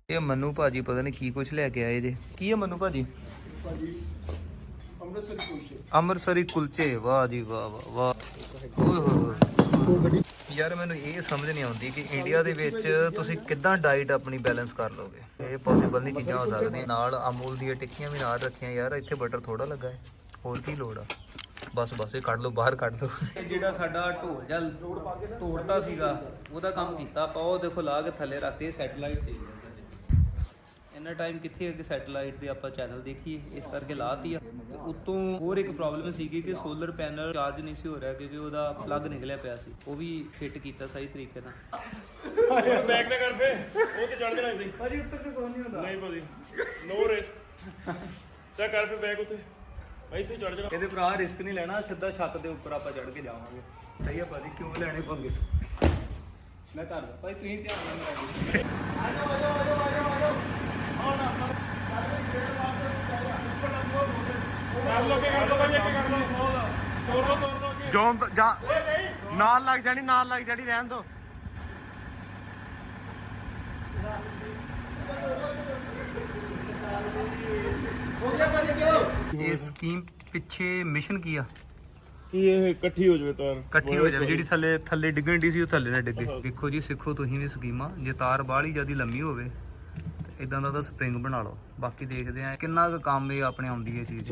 ਇਹ ਮੰਨੂ ਭਾਜੀ ਪਤਾ ਨਹੀਂ ਕੀ ਕੁਝ ਲੈ ਕੇ ਆਏ ਜੇ। ਕੀ ਹੈ ਮੰਨੂ ਭਾਜੀ? ਅੰਮ੍ਰਿਤਸਰੀ ਕੁਲਚੇ। ਅੰਮ੍ਰਿਤਸਰੀ ਕੁਲਚੇ ਵਾਹ ਜੀ ਵਾਹ ਵਾਹ ਵਾਹ। ਓਏ ਹੋਏ ਹੋਏ। ਯਾਰ ਮੈਨੂੰ ਇਹ ਸਮਝ ਨਹੀਂ ਆਉਂਦੀ ਕਿ ਇੰਡੀਆ ਦੇ ਵਿੱਚ ਤੁਸੀਂ ਕਿੱਦਾਂ ਡਾਈਟ ਆਪਣੀ ਬੈਲੈਂਸ ਕਰ ਲੋਗੇ? ਇਹ ਪੋਸੀਬਲ ਨਹੀਂ ਚੀਜ਼ਾਂ ਹੋ ਸਕਦੀਆਂ। ਨਾਲ ਅਮੂਲ ਦੀਆਂ ਟਿੱਕੀਆਂ ਵੀ ਨਾਲ ਰੱਖੀਆਂ। ਯਾਰ ਇੱਥੇ ਬਟਰ ਥੋੜਾ ਲੱਗਾ ਹੈ। ਹੋਰ ਕੀ ਲੋੜ ਆ? ਬਸ ਬਸ ਇਹ ਕੱਢ ਲਓ ਬਾਹਰ ਕੱਢ ਲਓ। ਜਿਹੜਾ ਸਾਡਾ ਢੋਲ ਜਾਂ ਤੋੜਦਾ ਸੀਗਾ ਉਹਦਾ ਕੰਮ ਕੀਤਾ ਆਪਾਂ। ਉਹ ਦੇਖੋ ਲਾ ਕੇ ਥੱਲੇ ਰੱਖਤੇ ਸੈਟਲਾਈਟ ਤੇ ਇੰਨਾ ਟਾਈਮ ਕਿੱਥੇ ਅੱਗੇ ਸੈਟਲਾਈਟ ਤੇ ਆਪਾਂ ਚੈਨਲ ਦੇਖੀਏ? ਇਸ ਕਰਕੇ ਲਾਤੀ ਆ। ਤੇ ਉਤੋਂ ਹੋਰ ਇੱਕ ਪ੍ਰੋਬਲਮ ਸੀਗੀ ਕਿ ਸੋਲਰ ਪੈਨਲ ਚਾਰਜ ਨਹੀਂ ਸੀ ਹੋ ਰਿਹਾ ਕਿਉਂਕਿ ਉਹਦਾ ਪਲੱਗ ਨਿਕਲਿਆ ਪਿਆ ਸੀ। ਉਹ ਵੀ ਫਿੱਟ ਕੀਤਾ ਸਹੀ ਤਰੀਕੇ ਨਾਲ। ਬੈਕ ਨਾ ਕਰ ਫੇ। ਉਹ ਤੇ ਚੜ ਜਾਣਾ ਭਾਜੀ ਉੱਤਰ ਤੇ ਕੋਈ ਨਹੀਂ ਹੁੰਦਾ। ਨਹੀਂ ਭਾਜੀ। ਨੋ ਰਿਸਕ ਚਾ ਕਰ ਫੇ ਬੈਕ ਉੱਤੇ। ਇੱਥੇ ਚੜ ਜਾਣਾ। ਇਹਦੇ ਭਰਾ ਰਿਸਕ ਨਹੀਂ ਲੈਣਾ। ਸਿੱਧਾ ਛੱਤ ਦੇ ਉੱਪਰ ਆਪਾਂ ਚੜ ਕੇ ਜਾਵਾਂਗੇ। ਸਹੀ ਆ ਭਾਜੀ ਕਿਉਂ ਲੈਣੇ ਪੰਗੇ? ਮੈਂ ਕਰਦਾ ਭਾਈ ਤੁਸੀਂ ਧਿਆਨ ਨਾਲ ਕਰ ਲੋ ਭਾਜੀ ਅੱਗੇ ਕਰ ਜੋਨ ਜਾ ਨਾਲ ਲੱਗ ਜਾਣੀ ਨਾਲ ਲੱਗ ਜਾਣੀ ਰਹਿਣ ਦੋ। ਇਹ ਸਕੀਮ ਪਿੱਛੇ ਮਿਸ਼ਨ ਕੀ ਆ? ਕੀ ਇਹ ਇਕੱਠੀ ਹੋ ਜਾਵੇ ਤਾਰ? ਇਕੱਠੀ ਹੋ ਜਾਵੇ ਜਿਹੜੀ ਥੱਲੇ ਥੱਲੇ ਡਿੱਗਣ ਦੀ ਸੀ ਉਹ ਥੱਲੇ ਨਾ ਡਿੱਗੇ। ਦੇਖੋ ਜੀ ਸਿੱਖੋ ਤੁਸੀਂ ਵੀ ਸਕੀਮਾਂ। ਜੇ ਤਾਰ ਬਾਹਲੀ ਜਿਆਦੀ ਲੰਮੀ ਹੋਵੇ ਇਦਾਂ ਦਾ ਤਾਂ ਸਪਰਿੰਗ ਬਣਾ ਲਓ। ਬਾਕੀ ਦੇਖਦੇ ਆ ਕਿੰਨਾ ਕੁ ਕੰਮ ਇਹ ਆਪਣੇ ਆਉਂਦੀ ਹੈ ਚੀਜ਼।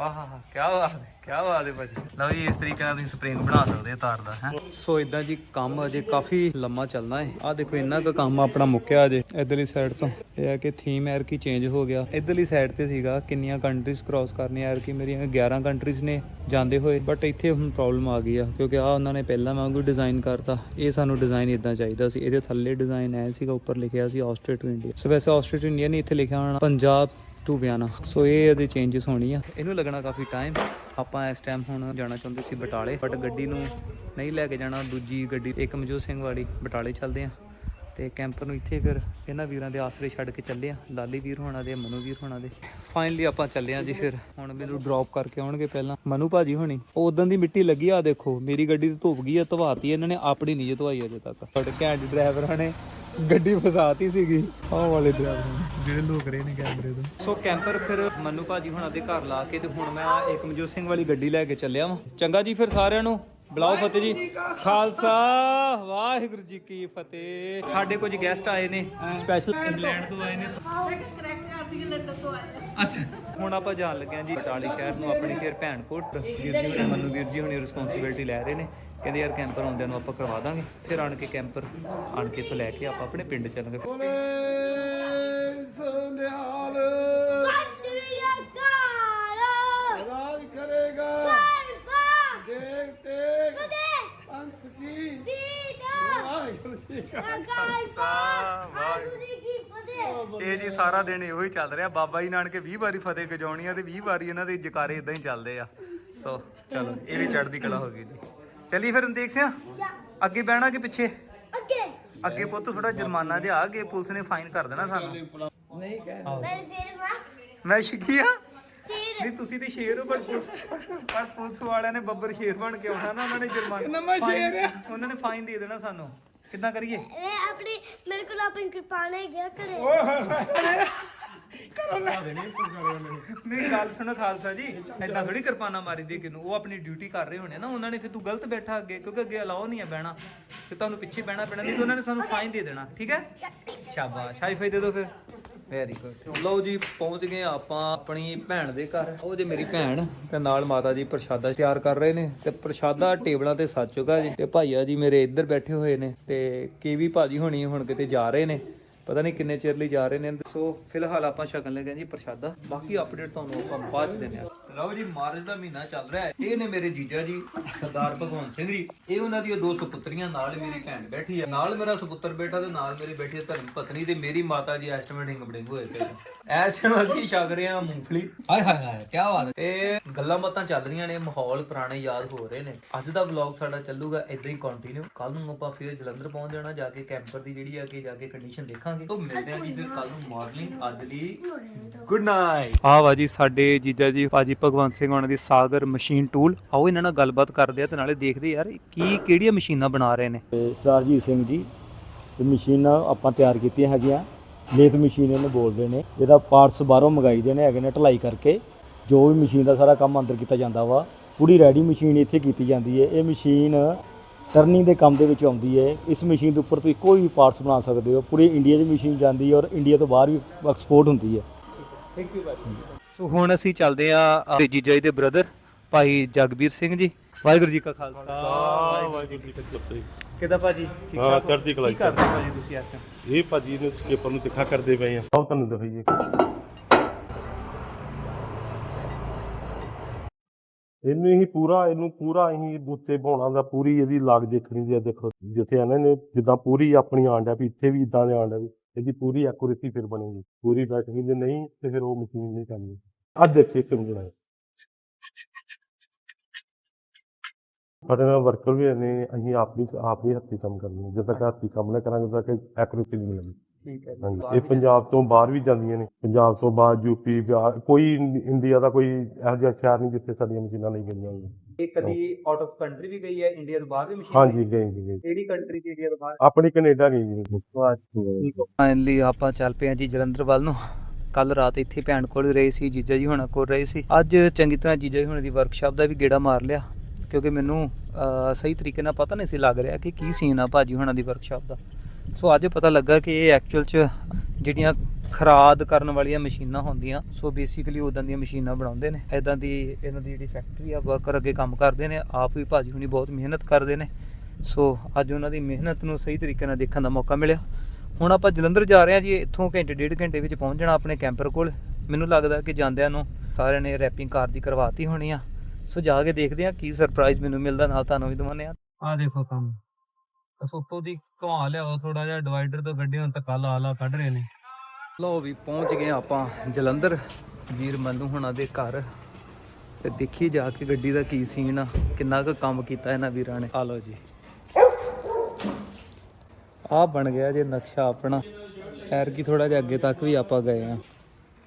ਆਹ ਕੀ ਬਾਤ ਹੈ ਕੀ ਬਾਤ ਹੈ ਭਾਜੀ। ਲਓ ਜੀ, ਇਸ ਤਰੀਕੇ ਨਾਲ ਤੁਸੀਂ ਸਪਰਿੰਗ ਬਣਾ ਸਕਦੇ ਆ ਤਾਰ ਦਾ, ਹੈ। ਸੋ ਇਦਾਂ ਜੀ ਕੰਮ ਅਜੇ ਕਾਫੀ ਲੰਮਾ ਚੱਲਣਾ ਹੈ। ਆ ਦੇਖੋ, ਇੰਨਾ ਕੁ ਕੰਮ ਆਪਣਾ ਮੁੱਕਿਆ ਅਜੇ ਇਧਰਲੀ ਸਾਈਡ ਤੋਂ। ਇਹ ਹੈ ਕਿ ਥੀਮ ਐਰ ਕੀ ਚੇਂਜ ਹੋ ਗਿਆ। ਇਧਰਲੀ ਸਾਈਡ ਤੇ ਸੀਗਾ ਕਿੰਨੀਆਂ ਕੰਟਰੀਜ਼ ਕ੍ਰਾਸ ਕਰਨੀਆਂ, ਐਰ ਕੀ ਮੇਰੀਆਂ 11 ਕੰਟਰੀਜ਼ ਨੇ ਜਾਂਦੇ ਹੋਏ। ਬਟ ਇੱਥੇ ਹੁਣ ਪ੍ਰੋਬਲਮ ਆ ਗਈ ਆ, ਕਿਉਂਕਿ ਆ ਉਹਨਾਂ ਨੇ ਪਹਿਲਾਂ ਵਾਂਗੂ ਡਿਜ਼ਾਈਨ ਕਰਤਾ। ਇਹ ਸਾਨੂੰ ਡਿਜ਼ਾਈਨ ਇਦਾਂ ਚਾਹੀਦਾ ਸੀ। ਇਹਦੇ ਥੱਲੇ ਡਿਜ਼ਾਈਨ ਐ ਸੀਗਾ, ਉੱਪਰ ਲਿਖਿਆ ਸੀ ਆਸਟ੍ਰੇਟ ਇੰਡੀਆ ਸੋ ਵੈਸੇ ਆਸਟ੍ਰੇਟ ਇੰਡੀਆ ਨਹੀਂ ਇੱਥੇ ਲਿਖਿਆ ਹੋਣਾ, ਪੰਜਾਬ ਟੂ ਬਿਆਨਾ ਸੋ ਇਹ ਇਹਦੇ ਚੇਂਜਸ ਹੋਣੀ ਆ। ਇਹਨੂੰ ਲੱਗਣਾ ਕਾਫੀ ਟਾਈਮ ਆਪਾਂ ਇਸ ਟਾਈਮ ਹੁਣ ਜਾਣਾ ਚਾਹੁੰਦੇ ਸੀ ਬਟਾਲੇ ਬਟ ਗੱਡੀ ਨੂੰ ਨਹੀਂ ਲੈ ਕੇ ਜਾਣਾ। ਦੂਜੀ ਗੱਡੀ, ਇੱਕ ਮਜੂਦ ਸਿੰਘ ਵਾਲੀ ਬਟਾਲੇ ਚੱਲਦੇ ਆ। ਤੇ ਕੈਂਪਰ ਨੂੰ ਇੱਥੇ ਫਿਰ ਇਹਨਾਂ ਵੀਰਾਂ ਦੇ ਆਸਰੇ ਛੱਡ ਕੇ ਚੱਲੇ ਆ। ਲਾਲੀ ਵੀਰ ਹੋਣਾ ਦੇ, ਮਨੂ ਵੀਰ ਹੋਣਾ ਦੇ। ਫਾਈਨਲੀ ਆਪਾਂ ਚੱਲੇ ਆ ਜੀ ਫਿਰ। ਹੁਣ ਮੈਨੂੰ ਡ੍ਰੌਪ ਕਰਕੇ ਆਉਣਗੇ ਪਹਿਲਾਂ। ਮਨੂ ਭਾਜੀ ਹੋਣੀ, ਉਹ ਉਦੋਂ ਦੀ ਮਿੱਟੀ ਲੱਗੀ ਆ ਦੇਖੋ। ਮੇਰੀ ਗੱਡੀ ਤੇ ਧੁੱਪ ਗਈ ਆ, ਧਵਾਤੀ ਇਹਨਾਂ ਨੇ। ਆਪਣੀ ਨਹੀਂ ਧਵਾਈ ਅਜੇ ਤੱਕ। ਸਾਡੇ ਘੈਂਟ ਡਰਾਈਵਰਾਂ ਨੇ ਗੱਡੀ ਫਸਾਤੀ ਸੀਗੀ। ਆਹ ਵਾਲੇ ਡਰਾਈਵਰ ਜਿਹੜੇ ਲੋਕ ਰਹੇ ਨੇ ਕੈਮਰੇ ਤੋਂ। ਸੋ ਕੈਂਪਰ ਫਿਰ ਮਨੂ ਭਾਜੀ ਹੁਣਾਂ ਦੇ ਘਰ ਲਾ ਕੇ ਤੇ ਹੁਣ ਮੈਂ ਇੱਕ ਮਜੂਦ ਸਿੰਘ ਵਾਲੀ ਗੱਡੀ ਲੈ ਕੇ ਚੱਲਿਆ ਵਾਂ। ਚੰਗਾ ਜੀ ਫਿਰ ਸਾਰਿਆਂ ਨੂੰ। ਬੁਲਾਓ ਫਤਿਹ ਜੀ। ਖਾਲਸਾ ਵਾਹਿਗੁਰੂ ਜੀ ਕੀ ਫਤਿਹ। ਸਾਡੇ ਕੁਝ ਗੈਸਟ ਆਏ ਨੇ ਸਪੈਸ਼ਲ ਇੰਗਲੈਂਡ ਤੋਂ ਆਏ ਨੇ। ਅੱਛਾ। ਹੁਣ ਆਪਾਂ ਜਾਣ ਲੱਗੇ ਹਾਂ ਜੀ ਬਟਾਲੀ ਸ਼ਹਿਰ ਨੂੰ ਆਪਣੀ ਫਿਰ ਭੈਣ ਕੋਟ ਵੀਰ ਜੀ ਮਨੂ ਵੀਰ ਜੀ ਹੁਣੇ ਰਿਸਪੌਂਸਿਬਿਲਟੀ ਲੈ ਰਹੇ ਨੇ। ਕਹਿੰਦੇ ਯਾਰ ਕੈਂਪਰ ਆਉਂਦਿਆਂ ਨੂੰ ਆਪਾਂ ਕਰਵਾ ਦਾਂਗੇ। ਫਿਰ ਆਣ ਕੇ ਕੈਂਪਰ ਆਣ ਕੇ ਇੱਥੋਂ ਲੈ ਕੇ ਆਪਾਂ ਆਪਣੇ ਪਿੰਡ ਚੱਲਾਂਗੇ। ਰਾਜ ਕਰੇਗਾ ਦੇਖ ਤੇ ਅੰਤ ਕੀ ਵਾਹਿਗੁਰੂ ਜੀ ਇਹ ਜੀ ਸਾਰਾ ਦਿਨ ਇਹੋ ਹੀ ਚੱਲ ਰਿਹਾ। ਬਾਬਾ ਜੀ ਨਾਨਕੇ 20 ਵਾਰੀ ਫਤਿਹ ਗਜਾਉਣੀ ਆ ਤੇ 20 ਵਾਰੀ ਇਹਨਾਂ ਦੇ ਜਕਾਰੇ ਇਦਾਂ ਹੀ ਚੱਲਦੇ ਆ। ਸੋ ਚਲੋ ਇਹ ਵੀ ਚੜ੍ਹਦੀ ਕਲਾ ਹੋ ਗਈ ਜੀ। ਚੱਲੀ ਫਿਰ ਦੇਖ ਸਿਆ? ਅੱਗੇ ਬਹਿਣਾ ਕਿ ਪਿੱਛੇ? ਅੱਗੇ। ਪੁੱਤ ਥੋੜਾ ਜੁਰਮਾਨਾ ਜਿਹਾ ਅੱਗੇ ਪੁਲਿਸ ਨੇ ਫਾਈਨ ਕਰ ਦੇਣਾ ਸਾਨੂੰ। ਮੈਂ ਆ ਨਹੀਂ ਤੁਸੀਂ ਤੇ ਸ਼ੇਰ ਹੋ ਪਰ ਪੁਲਿਸ ਪਰ ਪੁਲਿਸ ਵਾਲਿਆਂ ਨੇ ਬੱਬਰ ਸ਼ੇਰ ਬਣ ਕੇ ਆਉਣਾ ਨਾ ਉਹਨਾਂ ਨੇ ਜੁਰਮਾਨਾ ਨਵਾਂ ਸ਼ੇਰ ਆ। ਉਹਨਾਂ ਨੇ ਫਾਈਨ ਦੇ ਦੇਣਾ ਸਾਨੂੰ। ਕਿੱਦਾਂ ਕਰੀਏ? ਇਹ ਆਪਣੀ ਮੇਰੇ ਕੋਲ ਆਪਣੀ ਕਿਰਪਾਨ ਹੈ ਗਿਆ ਘਰੇ। ਨਹੀਂ ਗੱਲ ਸੁਣੋ ਖਾਲਸਾ ਜੀ ਏਦਾਂ ਥੋੜੀ ਕਿਰਪਾਨਾ ਮਾਰੀ ਦੀ ਕਿਨੂੰ। ਉਹ ਆਪਣੀ ਡਿਊਟੀ ਕਰ ਰਹੇ ਹੋਣੇ ਨਾ ਉਹਨਾਂ ਨੇ ਫਿਰ ਤੂੰ ਗਲਤ ਬੈਠਾ ਅੱਗੇ ਕਿਉਂਕਿ ਅੱਗੇ ਅਲਾਉ ਨਹੀਂ ਹੈ ਬਹਿਣਾ। ਤੇ ਤੁਹਾਨੂੰ ਪਿੱਛੇ ਬਹਿਣਾ ਪੈਣਾ ਨਹੀਂ ਤਾਂ ਉਹਨਾਂ ਨੇ ਸਾਨੂੰ ਫਾਈਨ ਦੇ ਦੇਣਾ ਠੀਕ ਹੈ? ਸ਼ਾਬਾਸ਼। ਹਾਈ ਫਾਈ ਦੇ ਦਿਓ ਫਿਰ। ਵੈਰੀ ਗੁੱਡ ਲਓ ਜੀ, ਪਹੁੰਚ ਗਏ ਆਪਾਂ ਆਪਣੀ ਭੈਣ ਦੇ ਘਰ। ਉਹ ਜੇ ਮੇਰੀ ਭੈਣ ਤੇ ਨਾਲ ਮਾਤਾ ਜੀ ਪ੍ਰਸ਼ਾਦਾ ਤਿਆਰ ਕਰ ਰਹੇ ਨੇ ਤੇ ਪ੍ਰਸ਼ਾਦਾ ਟੇਬਲਾਂ ਤੇ ਸੱਜ ਚੁੱਕਾ ਜੀ। ਤੇ ਭਾਈਆ ਜੀ ਮੇਰੇ ਇੱਧਰ ਬੈਠੇ ਹੋਏ ਨੇ ਤੇ ਕੀਵੀ ਭਾਜੀ ਹੋਣੀ ਹੁਣ ਕਿਤੇ ਜਾ ਰਹੇ ਨੇ। ਪਤਾ ਨਹੀਂ ਕਿੰਨੇ ਚਿਰ ਲਈ ਜਾ ਰਹੇ ਨੇ। ਸੋ ਫਿਲਹਾਲ ਆਪਾਂ ਸ਼ਕਲ ਲੱਗੇ ਜੀ ਪ੍ਰਸ਼ਾਦਾ। ਬਾਕੀ ਅਪਡੇਟ ਤੁਹਾਨੂੰ ਆਪਾਂ ਬਾਅਦ ਚ ਦਿੰਦੇ ਹਾਂ। ਲਓ ਜੀ, ਮਾਰਚ ਦਾ ਮਹੀਨਾ ਚੱਲ ਰਿਹਾ ਹੈ। ਇਹ ਨੇ ਮੇਰੇ ਜੀਜਾ ਜੀ, ਸਰਦਾਰ ਭਗਵੰਤ ਸਿੰਘ ਜੀ, ਇਹ ਉਹਨਾਂ ਦੀਆਂ ਦੋ ਸੁਪੁੱਤਰੀਆਂ, ਨਾਲ ਮੇਰੀ ਭੈਣ ਬੈਠੀ ਹੈ। ਨਾਲ ਮੇਰਾ ਸੁਪੁੱਤਰ ਬੈਠਾ ਤੇ ਨਾਲ ਮੇਰੀ ਬੈਠੀ ਹੈ ਧਰਮ ਪਤਨੀ ਤੇ ਮੇਰੀ ਮਾਤਾ ਜੀ ਇਸ ਟਾਈਮ ਹੋਏ ਪਏ ਇਸ ਟਾਈਮ ਅਸੀਂ ਛਕ ਰਹੇ ਹਾਂ ਮੂੰਗਫਲੀ। ਹਾਏ ਹਾਏ ਹਾਏ ਕੀ ਬਾਤ ਹੈ। ਤੇ ਗੱਲਾਂ ਬਾਤਾਂ ਚੱਲ ਰਹੀਆਂ ਨੇ ਮਾਹੌਲ ਪੁਰਾਣੇ ਯਾਦ ਹੋ ਰਹੇ ਨੇ। ਅੱਜ ਦਾ ਵਲੌਗ ਸਾਡਾ ਚੱਲੂਗਾ ਇਦਾਂ ਹੀ ਕੰਟੀਨਿਊ ਕੱਲ ਨੂੰ ਆਪਾਂ ਫਿਰ ਜਲੰਧਰ ਪਹੁੰਚ ਜਾਣਾ ਜਾ ਕੇ ਕੈਂਪਰ ਦੀ ਜਿਹੜੀ ਆ ਕਿ ਜਾ ਕੇ ਕੰਡੀਸ਼ਨ ਦੇਖਾਂਗੇ। ਤੋਂ ਮਿਲਦੇ ਹਾਂ ਜੀ ਫਿਰ ਕੱਲ ਨੂੰ ਮਾਰਨਿੰਗ ਅੱਜ ਲਈ ਗੁੱਡ ਨਾਈਟ ਆ ਵਾ ਜੀ ਸਾਡੇ ਜੀਜਾ ਜੀ ਭਾਜੀ ਭਗਵੰਤ ਸਿੰਘ ਉਹਨਾਂ ਦੀ ਸਾਗਰ ਮਸ਼ੀਨ ਟੂਲ ਆਓ ਇਹਨਾਂ ਨਾਲ ਗੱਲਬਾਤ ਕਰਦੇ ਆ ਤੇ ਨਾਲੇ ਦੇਖਦੇ ਯਾਰ ਕੀ ਕਿਹੜੀਆਂ ਮਸ਼ੀਨਾਂ ਬਣਾ ਰਹੇ ਨੇ। ਤੇ ਸਰਦਾਰਜੀਤ ਸਿੰਘ ਜੀ ਤੇ ਮਸ਼ੀਨਾਂ ਆਪਾਂ ਤਿਆਰ ਕੀਤੀਆਂ ਹੈਗੀਆਂ। ਲੇਥ ਮਸ਼ੀਨ ਇਹਨੂੰ ਬੋਲਦੇ ਨੇ। ਇਹਦਾ ਪਾਰਟਸ ਬਾਹਰੋਂ ਮੰਗਾਈ ਦੇ ਨੇ, ਹੈਗੇ ਨੇ ਢਲਾਈ ਕਰਕੇ। ਜੋ ਵੀ ਮਸ਼ੀਨ ਦਾ ਸਾਰਾ ਕੰਮ ਅੰਦਰ ਕੀਤਾ ਜਾਂਦਾ ਵਾ, ਪੂਰੀ ਰੈਡੀ ਮਸ਼ੀਨ ਇੱਥੇ ਕੀਤੀ ਜਾਂਦੀ ਹੈ। ਇਹ ਮਸ਼ੀਨ ਟਰਨਿੰਗ ਦੇ ਕੰਮ ਦੇ ਵਿੱਚ ਆਉਂਦੀ ਹੈ। ਇਸ ਮਸ਼ੀਨ ਦੇ ਉੱਪਰ ਤੁਸੀਂ ਕੋਈ ਵੀ ਪਾਰਟਸ ਬਣਾ ਸਕਦੇ ਹੋ। ਪੂਰੀ ਇੰਡੀਆ ਦੀ ਮਸ਼ੀਨ ਜਾਂਦੀ ਹੈ ਔਰ ਇੰਡੀਆ ਤੋਂ ਬਾਹਰ ਵੀ ਐਕਸਪੋਰਟ ਹੁੰਦੀ ਹੈ। ਸੋ ਹੁਣ ਅਸੀਂ ਚੱਲਦੇ ਆ ਜੀਜਾ ਜੀ ਦੇ ਬ੍ਰਦਰ ਭਾਈ ਜਗਬੀਰ ਸਿੰਘ ਜੀ ਵਾਹਿਗੁਰੂ ਜੀ ਕਾ ਖਾਲਸਾ। ਵਾਹਿਗੁਰੂ ਜੀ ਕੀ ਫਤਿਹ ਕਿਦਾਂ ਭਾਜੀ? ਠੀਕ ਹਾਂ, ਠਾਕ ਹੋ? ਚੜ੍ਹਦੀ ਕਲਾ ਕੀ ਚ। ਕਰਦੇ ਭਾਜੀ ਤੁਸੀਂ ਇਸ ਟਾਈਮ ਇਹ ਭਾਜੀ ਨੇ ਸਕੇਪਰ ਨੂੰ ਤਿੱਖਾ ਕਰਦੇ ਪਏ ਆ। ਆਓ ਤੁਹਾਨੂੰ ਦਿਖਾਈਏ ਇਹਨੂੰ ਹੀ ਪੂਰਾ ਇਹਨੂੰ ਪੂਰਾ ਹੀ ਬੁੱਤੇ ਪਾਉਣਾ ਦਾ ਪੂਰੀ ਇਹਦੀ ਲਾਗ ਦੇਖਣੀ ਦੀ ਆ ਦੇਖੋ ਜਿੱਥੇ ਇਹਨਾਂ ਨੇ ਜਿੱਦਾਂ ਪੂਰੀ ਆਪਣੀ ਆਂਡਾ ਵੀ ਇੱਥੇ ਵੀ ਇਦਾਂ ਦੇ ਆਂਡਾ ਵੀ ਇਹਦੀ ਪੂਰੀ ਐਕੂਰੇਸੀ ਫਿਰ ਬਣੇਗੀ। ਪੂਰੀ ਬੈਠਣੀ ਦੇ ਨਹੀਂ ਤੇ ਫਿਰ ਉਹ ਮਸ਼ੀਨ ਨਹੀਂ ਕਰਨੀ। ਆ ਦੇਖੇ ਕਿੰਨਾ ਹੈ ਸਾਡੇ ਨਾਲ ਵਰਕਰ ਵੀ ਨੇ ਅਸੀਂ ਆਪ ਵੀ ਆਪ ਵੀ ਹੱਥੀਂ ਕੰਮ ਕਰਨਾ ਜਦੋਂ ਤੱਕ ਹੱਥੀਂ ਕੰਮ ਨਾ ਕਰਾਂਗੇ ਉਦੋਂ ਤੱਕ ਐਕੂਰੇਸੀ ਨਹੀਂ ਮਿਲੇਗੀ ਠੀਕ ਹੈ ਹਾਂਜੀ। ਇਹ ਪੰਜਾਬ ਤੋਂ ਬਾਹਰ ਵੀ ਜਾਂਦੀਆਂ ਨੇ। ਪੰਜਾਬ ਤੋਂ ਬਾਅਦ ਯੂਪੀ ਬਿਹਾਰ ਕੋਈ ਇੰਡੀਆ ਦਾ ਕੋਈ ਇਹੋ ਜਿਹਾ ਸ਼ਹਿਰ ਨਹੀਂ ਜਿੱਥੇ ਸਾਡੀਆਂ ਮਸ਼ੀਨਾਂ ਨਹੀਂ ਗਈਆਂ ਹੋਈਆਂ। ਇਹ ਕਦੀ ਆਊਟ ਆਫ ਕੰਟਰੀ ਵੀ ਗਈ ਹੈ? ਇੰਡੀਆ ਤੋਂ ਬਾਹਰ ਵੀ ਮਸ਼ੀਨ ਹਾਂਜੀ ਗਈ ਜੀ ਗਈ। ਕਿਹੜੀ ਕੰਟਰੀ ਦੀ ਇੰਡੀਆ ਤੋਂ ਬਾਹਰ? ਆਪਣੀ ਕੈਨੇਡਾ ਗਈ ਜੀ ਫਾਈਨਲੀ ਆਪਾਂ ਚੱਲ ਪਏ ਹਾਂ ਜੀ ਜਲੰਧਰ ਵੱਲ ਨੂੰ। ਕੱਲ ਰਾਤ ਇੱਥੇ ਭੈਣ ਕੋਲ ਰਹੇ ਸੀ ਜੀਜਾ ਜੀ ਹੁਣਾਂ ਕੋਲ ਰਹੇ ਸੀ। ਅੱਜ ਚੰਗੀ ਤਰ੍ਹਾਂ ਜੀਜਾ ਜੀ ਹੁਣਾਂ ਦੀ ਵਰਕਸ਼ਾਪ ਦਾ ਵੀ ਗੇੜਾ ਮਾਰ ਲਿਆ। ਕਿਉਂਕਿ ਮੈਨੂੰ ਸਹੀ ਤਰੀਕੇ ਨਾਲ ਪਤਾ ਨਹੀਂ ਸੀ ਲੱਗ ਰਿਹਾ ਕਿ ਕੀ ਸੀਨ ਆ ਭਾਜੀ ਹੁਣਾਂ ਦੀ ਵਰਕਸ਼ਾਪ ਦਾ। ਸੋ ਅੱਜ ਪਤਾ ਲੱਗਾ ਕਿ ਇਹ ਐਕਚੁਅਲ ਚ ਜਿਹੜੀਆਂ ਖਰਾਦ ਕਰਨ ਵਾਲੀਆਂ ਮਸ਼ੀਨਾਂ ਹੁੰਦੀਆਂ ਸੋ ਬੇਸਿਕਲੀ ਉਦਾਂ ਦੀਆਂ ਮਸ਼ੀਨਾਂ ਬਣਾਉਂਦੇ ਨੇ। ਐਦਾਂ ਦੀ ਇਹਨਾਂ ਦੀ ਜਿਹੜੀ ਫੈਕਟਰੀ ਆ ਵਰਕਰ ਅੱਗੇ ਕੰਮ ਕਰਦੇ ਨੇ, ਆਪ ਵੀ ਭਾਜੀ ਹੁਣੀ ਬਹੁਤ ਮਿਹਨਤ ਕਰਦੇ ਨੇ। ਸੋ ਅੱਜ ਉਹਨਾਂ ਦੀ ਮਿਹਨਤ ਨੂੰ ਸਹੀ ਤਰੀਕੇ ਨਾਲ ਦੇਖਣ ਦਾ ਮੌਕਾ ਮਿਲਿਆ। ਹੁਣ ਆਪਾਂ ਜਲੰਧਰ ਜਾ ਰਹੇ ਹਾਂ ਜੀ, ਇੱਥੋਂ ਘੰਟੇ, ਡੇਢ ਘੰਟੇ ਵਿੱਚ ਪਹੁੰਚ ਜਾਣਾ ਆਪਣੇ ਕੈਂਪਰ ਕੋਲ। ਮੈਨੂੰ ਲੱਗਦਾ ਕਿ ਜਾਂਦਿਆਂ ਨੂੰ ਸਾਰਿਆਂ ਨੇ ਰੈਪਿੰਗ ਕਾਰ ਦੀ ਕਰਵਾਤੀ ਹੋਣੀ ਆ। ਸੋ ਜਾ ਕੇ ਦੇਖਦੇ ਹਾਂ ਕੀ ਸਰਪ੍ਰਾਈਜ਼ ਮੈਨੂੰ ਮਿਲਦਾ ਨਾਲ ਤੁਹਾਨੂੰ ਵੀ ਦਵਾਨੇ ਆ ਆ ਦੇਖੋ ਕੰਮ। ਸੋਪੋ ਦੀ ਘੁਮਾ ਲਿਆਓ ਥੋੜਾ ਜਿਹਾ ਡਿਵਾਈਡਰ ਤੋਂ ਗੱਡੀ ਹੁਣ ਧੱਕਾ ਲਾ ਲਾ ਕੱਢ ਰਹੇ ਨੇ। ਲਓ ਵੀ ਪਹੁੰਚ ਗਏ ਆਪਾਂ ਜਲੰਧਰ ਵੀਰ ਮੰਨੂ ਹੁਣਾਂ ਦੇ ਘਰ। ਤੇ ਦੇਖੀ ਜਾ ਕੇ ਗੱਡੀ ਦਾ ਕੀ ਸੀਨ ਆ ਕਿੰਨਾ ਕੁ ਕੰਮ ਕੀਤਾ ਇਹਨਾਂ ਵੀਰਾਂ ਨੇ। ਆ ਲਓ ਜੀ। ਆ ਬਣ ਗਿਆ ਜੇ ਨਕਸ਼ਾ ਆਪਣਾ। ਐਰ ਕੀ ਥੋੜਾ ਜਿਹਾ ਅੱਗੇ ਤੱਕ ਵੀ ਆਪਾਂ ਗਏ ਆ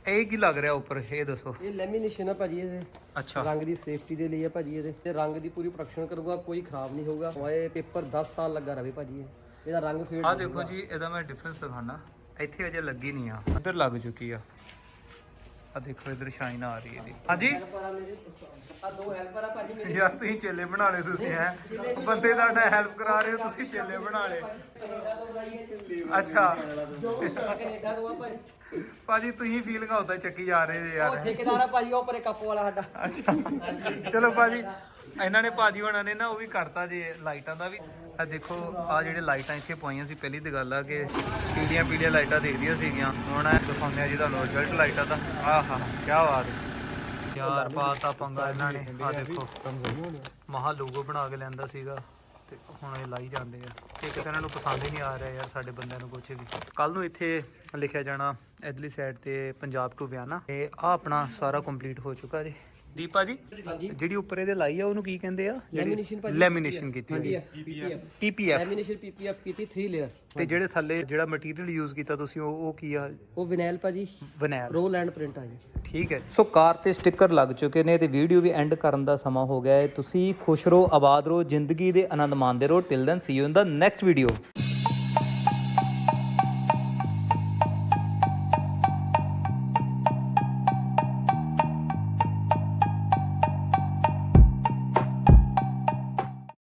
ਇਹ ਕੀ ਲੱਗ ਰਿਹਾ ਉੱਪਰ? ਇਹ ਦੱਸੋ। ਇਹ ਲੈਮੀਨੇਸ਼ਨ ਆ ਭਾਜੀ ਇਹਦੇ। ਅੱਛਾ। ਰੰਗ ਦੀ ਸੇਫਟੀ ਦੇ ਲਈ ਆ ਭਾਜੀ ਇਹਦੇ। ਤੇ ਰੰਗ ਦੀ ਪੂਰੀ ਪ੍ਰੋਟੈਕਸ਼ਨ ਕਰੂਗਾ ਕੋਈ ਖਰਾਬ ਨਹੀਂ ਹੋਊਗਾ। ਇਹ ਪੇਪਰ 10 ਸਾਲ ਲੱਗਾ ਰਵੇ ਭਾਜੀ ਇਹ। ਇਹਦਾ ਰੰਗ ਫੇਡ ਆ ਦੇਖੋ ਜੀ ਇਹਦਾ ਮੈਂ ਡਿਫਰੈਂਸ ਦਿਖਾਣਾ ਇੱਥੇ ਅਜੇ ਲੱਗੀ ਨਹੀਂ ਆ। ਇੱਧਰ ਲੱਗ ਚੁੱਕੀ ਆ। ਆ ਦੇਖੋ ਇੱਧਰ ਸ਼ਾਈਨ ਆ ਰਹੀ ਹੈ ਇਹਦੀ। ਹਾਂਜੀ? ਆ ਦੋ ਹੈਲਪਰ ਆ ਭਾਜੀ ਮੇਰੇ। ਯਾਰ ਤੁਸੀਂ ਚੇਲੇ ਬਣਾ ਲਏ ਤੁਸੀਂ ਹੈ? ਬੰਦੇ ਦਾ ਹੈਲਪ ਕਰਾ ਰਹੇ ਹੋ ਤੁਸੀਂ ਚੇਲੇ ਬਣਾ ਲਏ। ਅੱਛਾ। ਕੈਨੇਡਾ ਤੋਂ ਆ ਭਾਜੀ। ਭਾਜੀ ਤੁਸੀਂ ਫੀਲ ਉਦਾਂ ਚੱਕੀ ਜਾ ਰਹੇ ਜੇ ਯਾਰ। ਠੇਕੇਦਾਰ ਆ ਭਾਜੀ ਉਹ ਪਰੇ ਕੱਪ ਵਾਲਾ ਸਾਡਾ। ਅੱਛਾ। ਚਲੋ ਭਾਜੀ ਇਹਨਾਂ ਨੇ ਭਾਜੀ ਹੋਣਾ ਨੇ ਨਾ ਉਹ ਵੀ ਕਰਤਾ ਜੇ ਲਾਈਟਾਂ ਦਾ ਵੀ। ਆ ਦੇਖੋ ਆ ਜਿਹੜੇ ਲਾਈਟਾਂ ਇੱਥੇ ਪਾਈਆਂ ਸੀ ਪਹਿਲੀ ਦੀ ਗੱਲ ਆ ਕਿ ਪੀਲੀਆਂ ਪੀਲੀਆਂ ਲਾਈਟਾਂ ਦੇਖਦੀਆਂ ਸੀਗੀਆਂ। ਹੁਣ ਦਿਖਾਉਂਦੇ ਆ ਜੀ ਤੁਹਾਨੂੰ ਰਿਜ਼ਲਟ ਲਾਈਟਾਂ ਦਾ ਆਹਾ ਕੀ ਬਾਤ ਹੈ। ਯਾਰ ਪਾਤਾ ਪੰਗਾ ਇਹਨਾਂ ਨੇ। ਆ ਦੇਖੋ। ਮਹਾ ਲੋਗੋ ਬਣਾ ਕੇ ਲੈਂਦਾ ਸੀਗਾ ਤੇ ਹੁਣ ਇਹ ਲਾਈ ਜਾਂਦੇ ਆ। ਕਿ ਕਿਤੇ ਇਹਨਾਂ ਨੂੰ ਪਸੰਦ ਹੀ ਨਹੀਂ ਆ ਰਿਹਾ ਯਾਰ ਸਾਡੇ ਬੰਦਿਆਂ ਨੂੰ ਕੁਛ ਵੀ। ਕੱਲ ਨੂੰ ਇੱਥੇ ਲਿਖਿਆ ਜਾਣਾ ਇਧਰਲੀ ਸਾਈਡ ਤੇ ਪੰਜਾਬ ਟੂ ਬਿਆਨਾ ਤੇ ਆ ਆਪਣਾ ਸਾਰਾ ਕੰਪਲੀਟ ਹੋ ਚੁੱਕਾ ਜੀ। ਦੀਪਾ ਜੀ? ਜਿਹੜੀ ਉੱਪਰ ਇਹਦੇ ਲਾਈ ਆ ਉਹਨੂੰ ਕੀ ਕਹਿੰਦੇ ਆ? Lamination ਭਾਜੀ। ਲੈਮੀਨੇਸ਼ਨ ਕੀਤੀ ਹੋਈ ਪੀਪੀਐਫ ਲੈਮੀਨੇਸ਼ਨ ਪੀਪੀਐਫ ਕੀਤੀ 3 ਲੇਅਰ ਤੇ ਜਿਹੜੇ ਥੱਲੇ ਜਿਹੜਾ ਮਟੀਰੀਅਲ ਯੂਜ਼ ਕੀਤਾ ਤੁਸੀਂ ਉਹ ਉਹ ਕੀ ਆ? ਉਹ ਵਿਨਾਇਲ ਭਾਜੀ। ਵਿਨਾਇਲ ਰੋ ਲੈਂਡ ਪ੍ਰਿੰਟ ਆ ਜੀ। ਠੀਕ ਹੈ। ਸੋ ਕਾਰ ਤੇ ਸਟicker ਲੱਗ ਚੁੱਕੇ ਨੇ ਤੇ ਵੀਡੀਓ ਵੀ ਐਂਡ ਕਰਨ ਦਾ ਸਮਾਂ ਹੋ ਗਿਆ ਹੈ। ਤੁਸੀਂ ਖੁਸ਼ ਰਹੋ ਆਬਾਦ ਰਹੋ ਜ਼ਿੰਦਗੀ ਦੇ ਆਨੰਦ ਮਾਣਦੇ ਰਹੋ। Till then see you in the next video